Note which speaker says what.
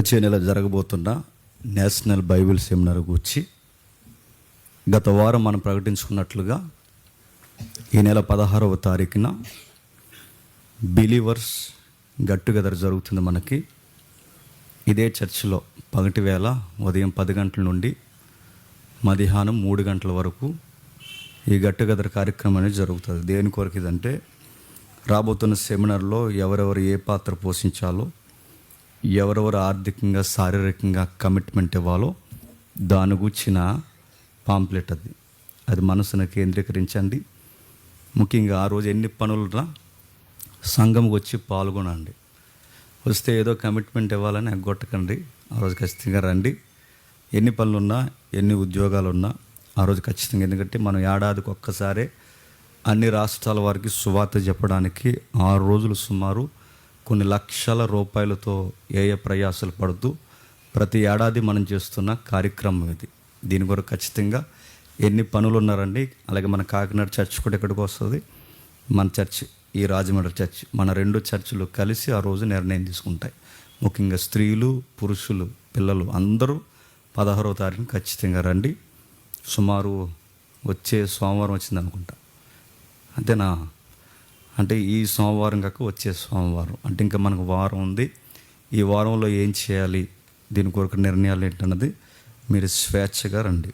Speaker 1: వచ్చే నెల జరగబోతున్న నేషనల్ బైబిల్ సెమినార్ గురించి గత వారం మనం ప్రకటించుకున్నట్లుగా ఈ నెల పదహారవ తారీఖున బిలీవర్స్ గట్ టుగెదర్ జరుగుతుంది మనకి. ఇదే చర్చిలో పగటి వేళ ఉదయం పది గంటల నుండి మధ్యాహ్నం మూడు గంటల వరకు ఈ గట్టుగెదర్ కార్యక్రమం అనేది జరుగుతుంది. దేని కొరకు ఇదంటే రాబోతున్న సెమినార్లో ఎవరెవరు ఏ పాత్ర పోషించాలో ఎవరెవరు ఆర్థికంగా శారీరకంగా కమిట్మెంట్ ఇవ్వాలో దాని గుచ్చిన పాంప్లెట్ అది. అది మనసును కేంద్రీకరించండి. ముఖ్యంగా ఆ రోజు ఎన్ని పనులున్నా సంఘంకి వచ్చి పాల్గొనండి. వస్తే ఏదో కమిట్మెంట్ ఇవ్వాలని ఎగ్గొట్టకండి. ఆ రోజు ఖచ్చితంగా రండి. ఎన్ని పనులున్నా ఎన్ని ఉద్యోగాలు ఉన్నా ఆ రోజు ఖచ్చితంగా. ఎందుకంటే మనం ఏడాదికి ఒక్కసారే అన్ని రాష్ట్రాల వారికి సువార్త చెప్పడానికి ఆరు రోజులు సుమారు కొన్ని లక్షల రూపాయలతో ఏ ఏ ప్రయాసాలు పడుతూ ప్రతి ఏడాది మనం చేస్తున్న కార్యక్రమం ఇది. దీని కొరకు ఖచ్చితంగా ఎన్ని పనులు ఉన్నారండి అలాగే మన కాకినాడ చర్చ్ కూడా ఎక్కడికి వస్తుంది మన చర్చ్ ఈ రాజమండ్రి చర్చ్ మన రెండు చర్చిలు కలిసి ఆ రోజు నిర్ణయం తీసుకుంటాయి. ముఖ్యంగా స్త్రీలు పురుషులు పిల్లలు అందరూ పదహారవ తారీఖున ఖచ్చితంగా రండి. సుమారు వచ్చే సోమవారం వచ్చింది అనుకుంటా అంతేనా? అంటే ఈ సోమవారం కాక వచ్చే సోమవారం. అంటే ఇంకా మనకు వారం ఉంది. ఈ వారంలో ఏం చేయాలి? దీని కొరకు నిర్ణయాలు ఏంటన్నది మీరు స్వేచ్ఛగా రండి.